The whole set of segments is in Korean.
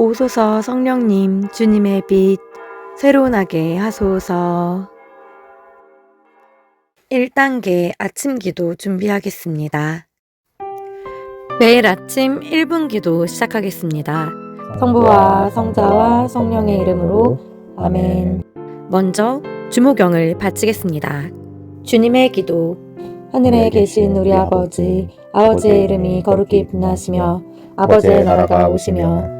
오소서 성령님 주님의 빛 새로운 하게 하소서 1단계 아침 기도 준비하겠습니다. 매일 아침 1분 기도 시작하겠습니다. 성부와 성자와 성령의 이름으로 아멘. 먼저 주모경을 바치겠습니다. 주님의 기도. 하늘에 계신 우리 아버지, 아버지의 이름이 거룩히 빛나시며 아버지의 나라가 오시며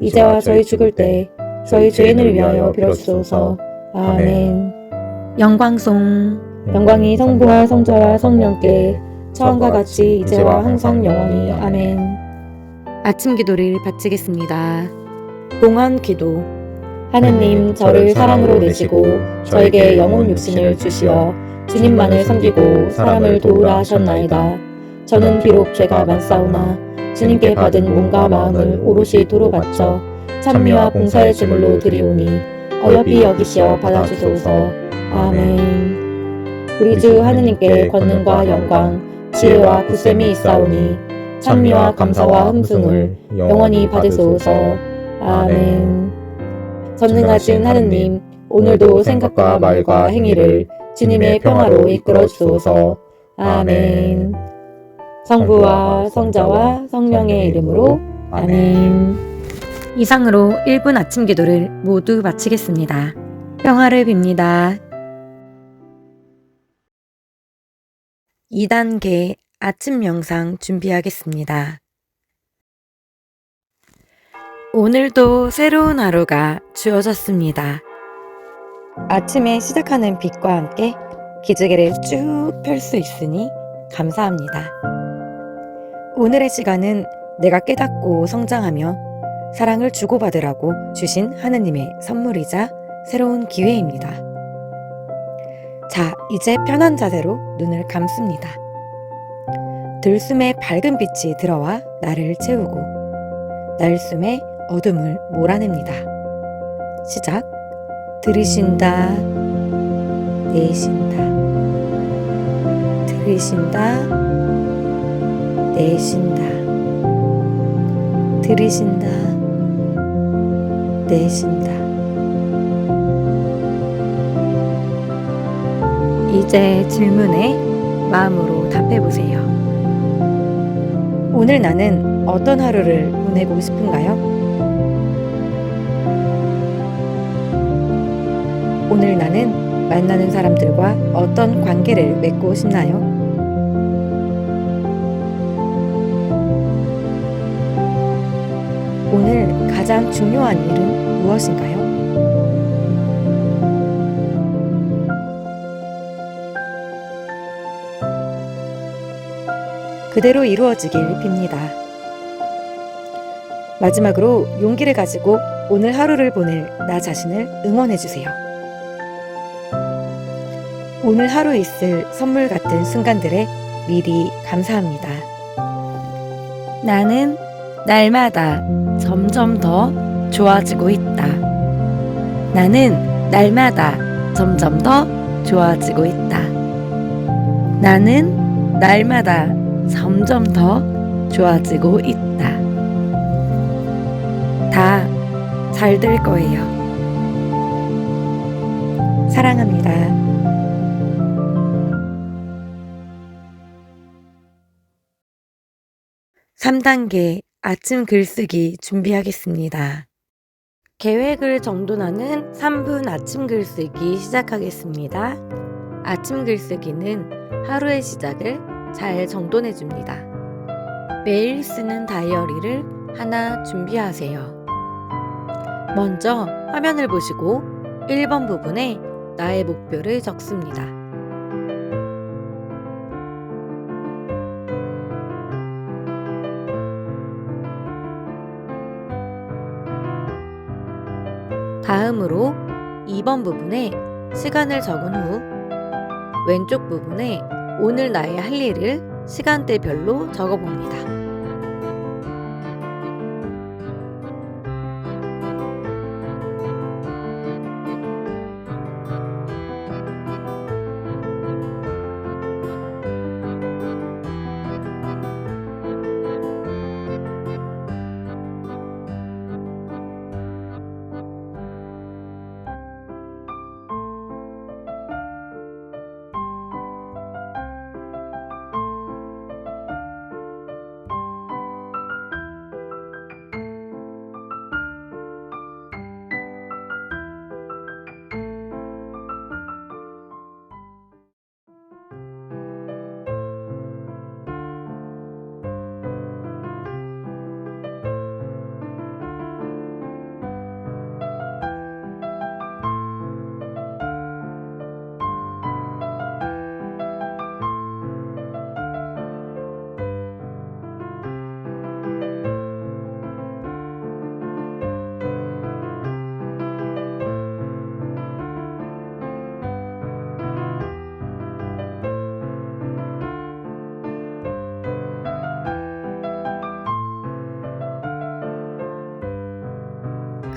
이제와 저희 죽을 때 저희 죄인을 위하여 빌어주소서. 아멘. 영광송 영광이 성부와 성자와 성령께 처음과 같이 이제와 항상 영원히 아멘. 아침 기도를 바치겠습니다. 봉헌 기도. 하느님 저를 사랑으로 내시고 저에게 영혼 육신을 주시어 주님만을 섬기고 사람을 도우라 하셨나이다. 저는 비록 죄가 많사오나 주님께 받은 몸과 마음을 오롯이 도로 바쳐 찬미와 봉사의 제물로 드리오니 어여삐 여기시어 받아주소서. 아멘. 우리 주 하느님께 권능과 영광, 지혜와 굳셈이 있사오니 찬미와 감사와 흠숭을 영원히 받으소서. 아멘. 전능하신 하느님, 오늘도 생각과 말과 행위를 주님의 평화로 이끌어 주소서. 아멘. 성부와 성자와 성령의 이름으로 아멘. 이상으로 1분 아침 기도를 모두 마치겠습니다. 평화를 빕니다. 2단계 아침 명상 준비하겠습니다. 오늘도 새로운 하루가 주어졌습니다. 아침에 시작하는 빛과 함께 기지개를 쭉 펼 수 있으니 감사합니다. 오늘의 시간은 내가 깨닫고 성장하며 사랑을 주고받으라고 주신 하느님의 선물이자 새로운 기회입니다. 자, 이제 편한 자세로 눈을 감습니다. 들숨에 밝은 빛이 들어와 나를 채우고 날숨에 어둠을 몰아냅니다. 시작. 들이쉰다. 내쉰다. 들이쉰다. 내쉰다. 들이쉰다. 내쉰다. 이제 질문에 마음으로 답해보세요. 오늘 나는 어떤 하루를 보내고 싶은가요? 오늘 나는 만나는 사람들과 어떤 관계를 맺고 싶나요? 가장 중요한 일은 무엇인가요? 그대로 이루어지길 빕니다. 마지막으로 용기를 가지고 오늘 하루를 보낼 나 자신을 응원해주세요. 오늘 하루 있을 선물 같은 순간들에 미리 감사합니다. 나는 날마다 점점 더 좋아지고 있다. 나는 날마다 점점 더 좋아지고 있다. 나는 날마다 점점 더 좋아지고 있다. 다 잘 될 거예요. 사랑합니다. 삼단계 아침 글쓰기 준비하겠습니다. 계획을 정돈하는 3분 아침 글쓰기 시작하겠습니다. 아침 글쓰기는 하루의 시작을 잘 정돈해 줍니다. 매일 쓰는 다이어리를 하나 준비하세요. 먼저 화면을 보시고 1번 부분에 나의 목표를 적습니다. 다음으로 2번 부분에 시간을 적은 후 왼쪽 부분에 오늘 나의 할 일을 시간대별로 적어봅니다.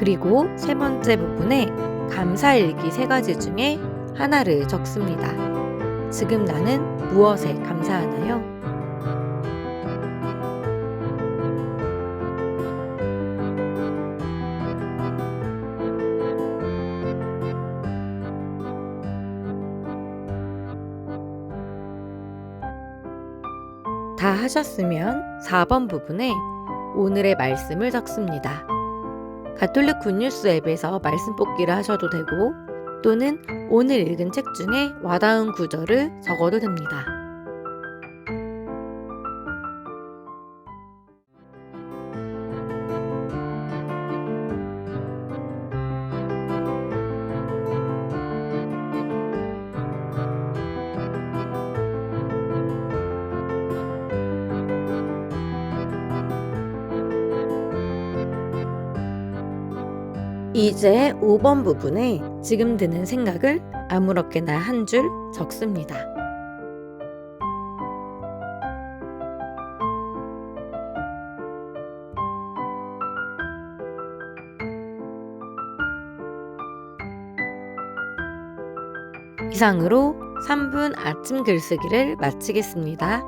그리고 세 번째 부분에 감사일기 세 가지 중에 하나를 적습니다. 지금 나는 무엇에 감사하나요? 다 하셨으면 4번 부분에 오늘의 말씀을 적습니다. 가톨릭 굿뉴스 앱에서 말씀 뽑기를 하셔도 되고 또는 오늘 읽은 책 중에 와닿은 구절을 적어도 됩니다. 이제 5번 부분에 지금 드는 생각을 아무렇게나 한 줄 적습니다. 이상으로 3분 아침 글쓰기를 마치겠습니다.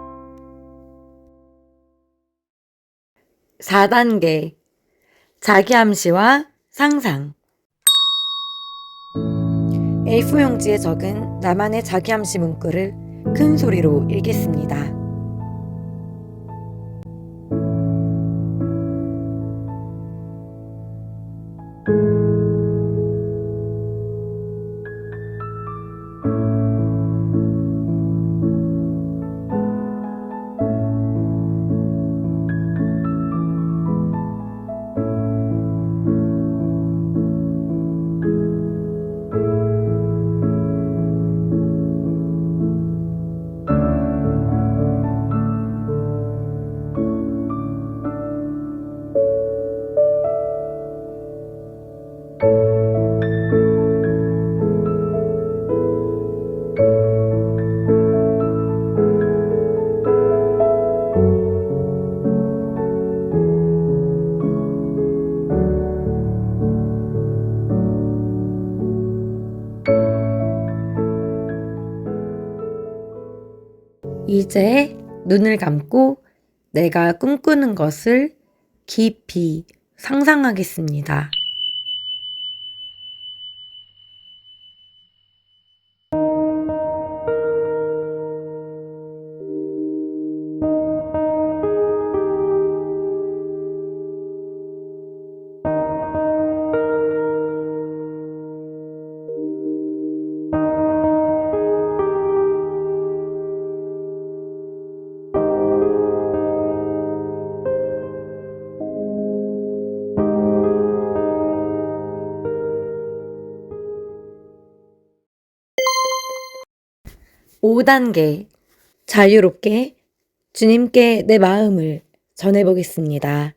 4단계 자기 암시와 상상 A4 용지에 적은 나만의 자기 암시 문구를 큰 소리로 읽겠습니다. 이제 눈을 감고 내가 꿈꾸는 것을 깊이 상상하겠습니다. 오 단계 자유롭게 주님께 내 마음을 전해보겠습니다.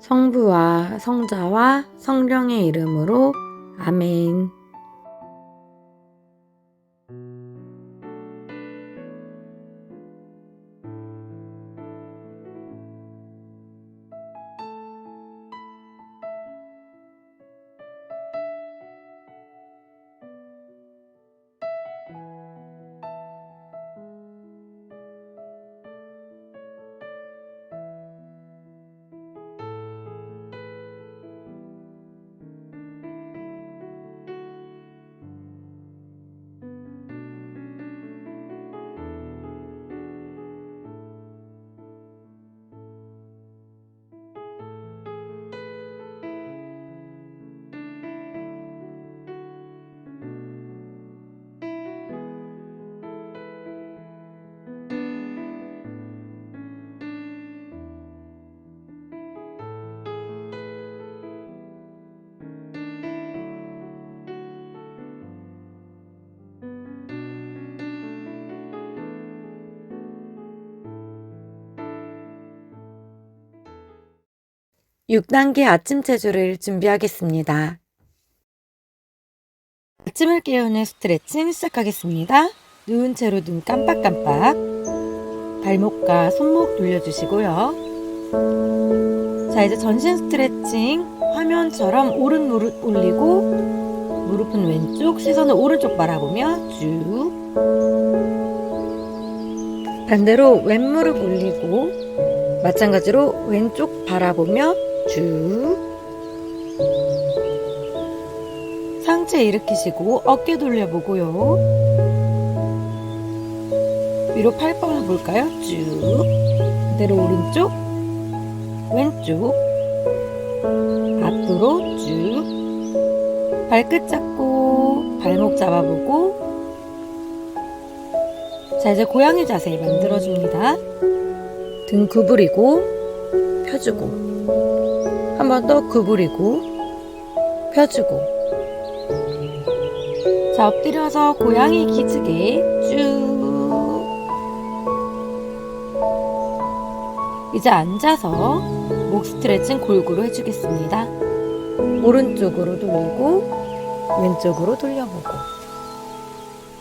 성부와 성자와 성령의 이름으로 아멘. 육단계 아침 체조를 준비하겠습니다. 아침을 깨우는 스트레칭 시작하겠습니다. 누운 채로 눈 깜빡깜빡. 발목과 손목 돌려주시고요. 자, 이제 전신 스트레칭 화면처럼 오른 무릎 올리고 무릎은 왼쪽, 시선을 오른쪽 바라보며 쭉. 반대로 왼무릎 올리고 마찬가지로 왼쪽 바라보며 쭉. 상체 일으키시고 어깨 돌려보고요. 위로 팔 뻗어볼까요? 쭉. 그대로 오른쪽, 왼쪽, 앞으로 쭉. 발끝 잡고 발목 잡아보고. 자, 이제 고양이 자세 만들어줍니다. 등 구부리고 펴주고 한 번 더 구부리고 펴주고. 자 엎드려서 고양이 기지개 쭉. 이제 앉아서 목 스트레칭 골고루 해주겠습니다. 오른쪽으로 돌리고 왼쪽으로 돌려보고.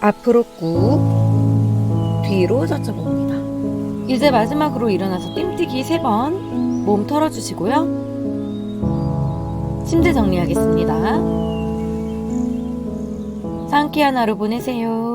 앞으로 꾹 뒤로 젖혀봅니다. 이제 마지막으로 일어나서 뜀뛰기 3번. 몸 털어주시고요. 침대 정리하겠습니다. 상쾌한 하루 보내세요.